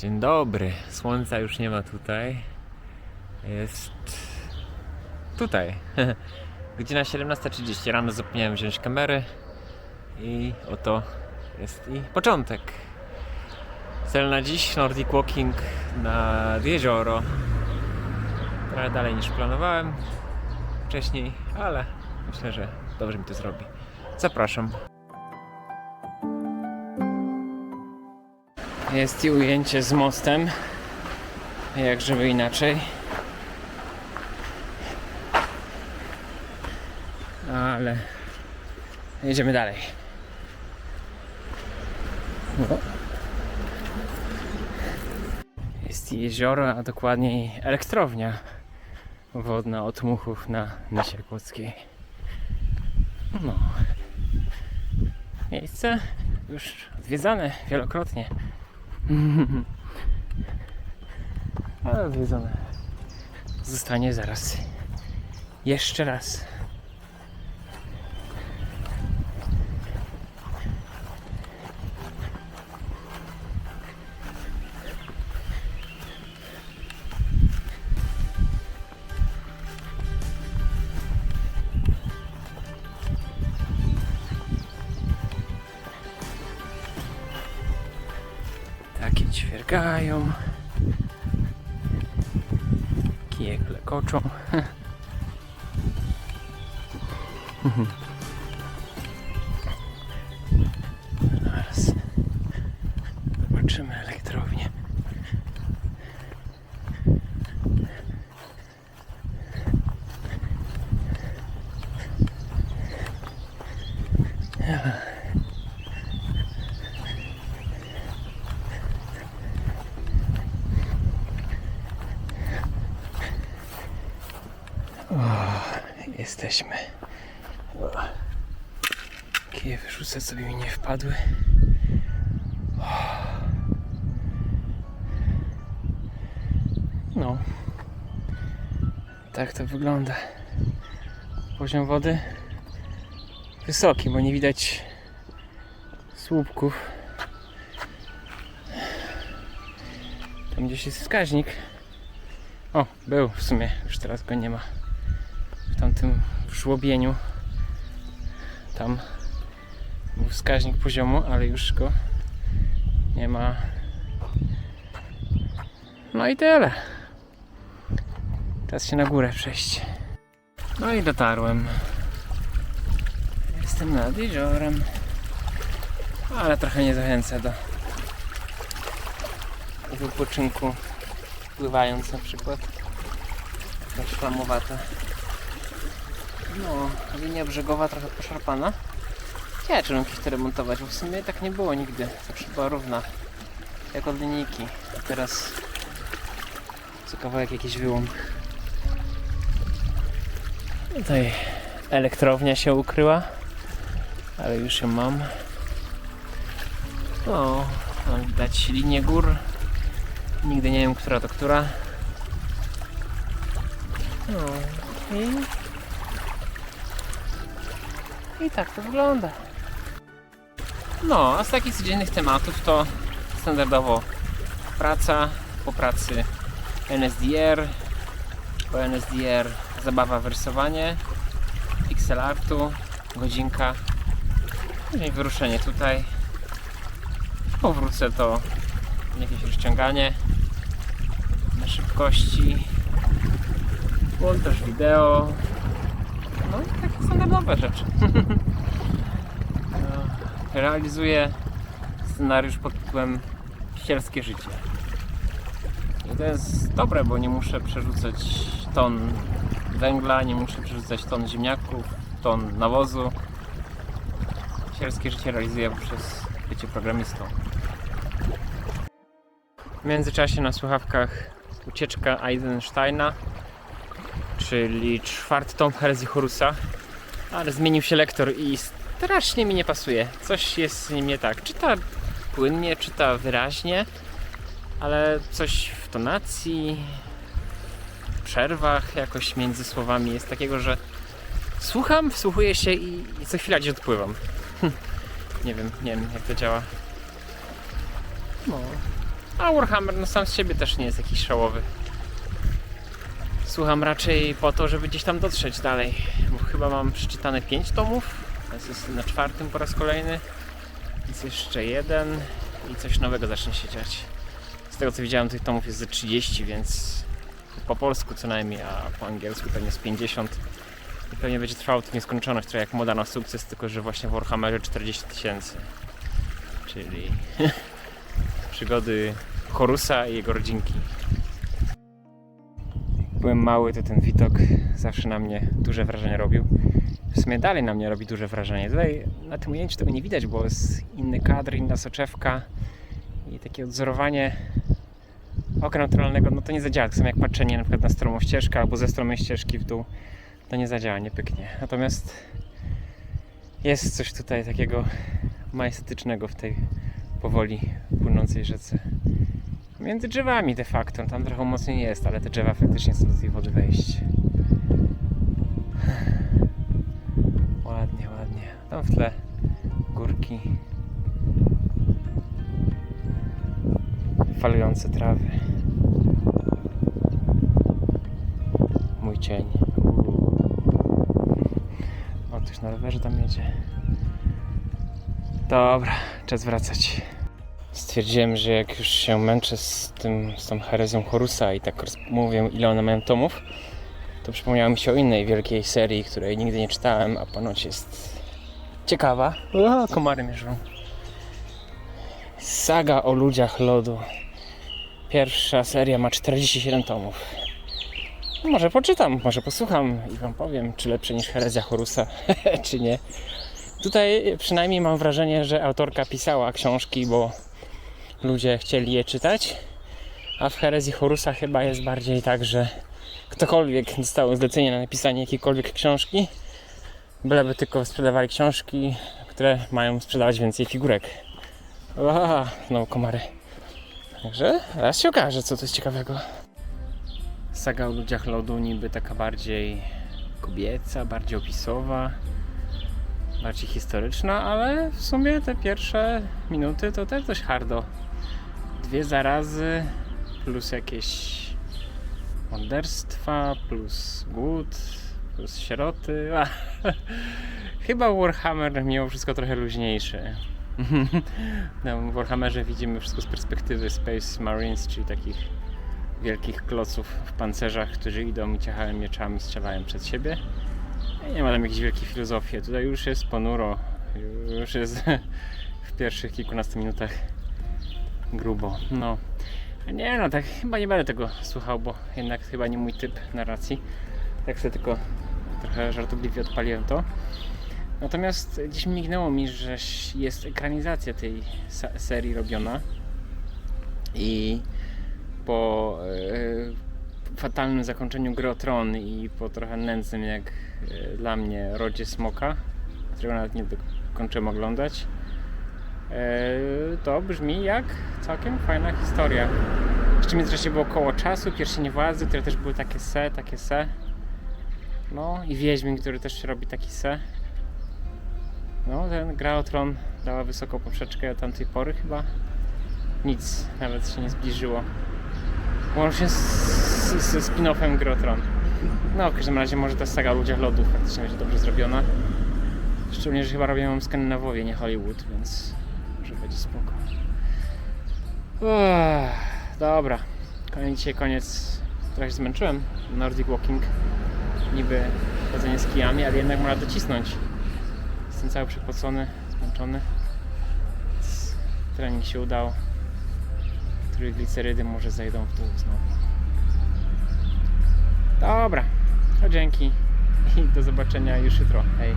Dzień dobry. Słońca już nie ma tutaj. Jest tutaj. Godzina 17.30. Rano zapomniałem wziąć kamery. I oto jest i początek. Cel na dziś Nordic Walking nad jezioro. Trochę dalej niż planowałem wcześniej, ale myślę, że dobrze mi to zrobi. Zapraszam. Jest i ujęcie z mostem. Jak żeby inaczej. Ale jedziemy dalej. O. Jest jezioro, a dokładniej elektrownia wodna od muchów na Nysie Kłodzkiej. No. Miejsce już odwiedzane wielokrotnie. Ale odwiedzone. Zostanie zaraz. Jeszcze raz. Ćwierkają. Kije klekoczą. Zaraz zobaczymy elektrownię. Jesteśmy. O. Kije wyrzucę, sobie mi nie wpadły. No. Tak to wygląda. Poziom wody wysoki, bo nie widać słupków. Tam gdzieś jest wskaźnik. O, był w sumie, już teraz go nie ma w tamtym żłobieniu. Tam wskaźnik poziomu, ale już go nie ma. No i tyle. Czas się na górę przejść. No i dotarłem. Jestem nad jeziorem. Ale trochę nie zachęcę do wypoczynku pływając na przykład. Taka szlamowata. No, linia brzegowa trochę poszarpana. Ja czy mógł to remontować, bo w sumie tak nie było nigdy. Zawsze była równa. Jak od linijki. A teraz co kawałek jakiś wyłom. Tutaj elektrownia się ukryła, ale już ją mam. No, tam widać linię gór. Nigdy nie wiem, która to która. No i i tak to wygląda. No, a z takich codziennych tematów to standardowo praca, po pracy NSDR, po NSDR zabawa w rysowanie, pixel artu, godzinka, później wyruszenie tutaj, powrócę to jakieś rozciąganie na szybkości, montaż wideo, no i takie standardowe rzeczy. E, Realizuję scenariusz pod tytułem Ścierskie życie. I to jest dobre, bo nie muszę przerzucać ton węgla, nie muszę przerzucać ton ziemniaków, ton nawozu. Ścierskie życie realizuję poprzez bycie programistą. W międzyczasie na słuchawkach ucieczka Eisensteina czyli czwarty tom Horusa, ale zmienił się lektor i strasznie mi nie pasuje. Coś jest z nim nie tak. Czyta płynnie, czyta wyraźnie, ale coś w tonacji, w przerwach jakoś między słowami jest takiego, że słucham, wsłuchuję się i, i co chwila gdzieś odpływam. nie wiem, nie wiem jak to działa. No. A Warhammer no sam z siebie też nie jest jakiś szałowy. Słucham raczej po to, żeby gdzieś tam dotrzeć dalej, bo chyba mam przeczytane 5 tomów, teraz jest na czwartym po raz kolejny, jest jeszcze jeden i coś nowego zacznie się dziać. Z tego co widziałem tych tomów jest ze 30, więc po polsku co najmniej, a po angielsku pewnie z 50. I pewnie będzie trwało to nieskończoność, trochę jak moda na sukces, tylko że właśnie w Warhammerze 40 tysięcy. Czyli przygody Horusa i jego rodzinki. Byłem mały, to ten widok zawsze na mnie duże wrażenie robił. W sumie dalej na mnie robi duże wrażenie. Tutaj na tym ujęciu tego nie widać, bo jest inny kadr, inna soczewka i takie odzorowanie oka naturalnego, no to nie zadziała. Tak samo jak patrzenie na przykład na stromą ścieżkę albo ze stromej ścieżki w dół, to nie zadziała, nie pyknie. Natomiast jest coś tutaj takiego majestetycznego w tej powoli płynącej rzece. Między drzewami de facto, tam trochę mocniej jest, ale te drzewa faktycznie chcą do tej wody wejść. Tam w tle górki. Falujące trawy. Mój cień. O, ktoś na rowerze tam jedzie. Dobra, czas wracać. Stwierdziłem, że jak już się męczę z, tym, z tą herezją Horusa i tak mówię, ile one mają tomów, to przypomniało mi się o innej wielkiej serii, której nigdy nie czytałem, a ponoć jest ciekawa. O, komary mierzą. Saga o ludziach lodu. Pierwsza seria ma 47 tomów. No Może poczytam, może posłucham i wam powiem, czy lepsze niż herezja Horusa, czy nie. Tutaj przynajmniej mam wrażenie, że autorka pisała książki, bo ludzie chcieli je czytać. A w herezji Horusa chyba jest bardziej tak, że ktokolwiek dostał zlecenie na napisanie jakiejkolwiek książki, byleby tylko sprzedawali książki, które mają sprzedawać więcej figurek. Aha, znowu komary. Także raz się okaże, co to jest ciekawego. Saga o ludziach lodu niby taka bardziej kobieca, bardziej opisowa, bardziej historyczna, ale w sumie te pierwsze minuty to też dość hardo. Dwie zarazy plus jakieś morderstwa, plus głód, plus sieroty. A, Chyba Warhammer mimo wszystko trochę luźniejszy. No, w Warhammerze widzimy wszystko z perspektywy Space Marines, czyli takich wielkich kloców w pancerzach, którzy idą i ciachają mieczami, strzelają przed siebie. I nie ma tam jakiejś wielkiej filozofii. Tutaj już jest ponuro, już jest w pierwszych kilkunastu minutach grubo. No, nie no, tak chyba nie będę tego słuchał, bo jednak chyba nie mój typ narracji. Tak sobie tylko trochę żartobliwie odpaliłem to. Natomiast gdzieś mignęło mi, że jest ekranizacja tej serii robiona i po e, fatalnym zakończeniu Gry Tron i po trochę nędznym jak e, dla mnie Rodzie Smoka, którego nawet nie dokończyłem oglądać, e, to brzmi jak całkiem fajna historia. Jeszcze międzyczasie było koło czasu, Pierścienie Władzy, które też były takie se, takie se. No i Wiedźmin, który też robi taki se. No, ten Gra o Tron dała wysoką poprzeczkę tamtej pory chyba. Nic, nawet się nie zbliżyło. Łącznie ze spin-offem Gry o Tron. No, w każdym razie może ta saga o ludziach lodów faktycznie będzie dobrze zrobiona. Szczególnie, że chyba robią ją Skandynawowie, nie Hollywood, więc może będzie spoko. Dobra, koniec koniec. Trochę się zmęczyłem. Nordic Walking. Niby chodzenie z kijami, ale jednak można docisnąć. Jestem cały przepocony, zmęczony. Trening się udał. Trójglicerydy może zejdą w dół znowu. Dobra, to dzięki i do zobaczenia już jutro. Hej.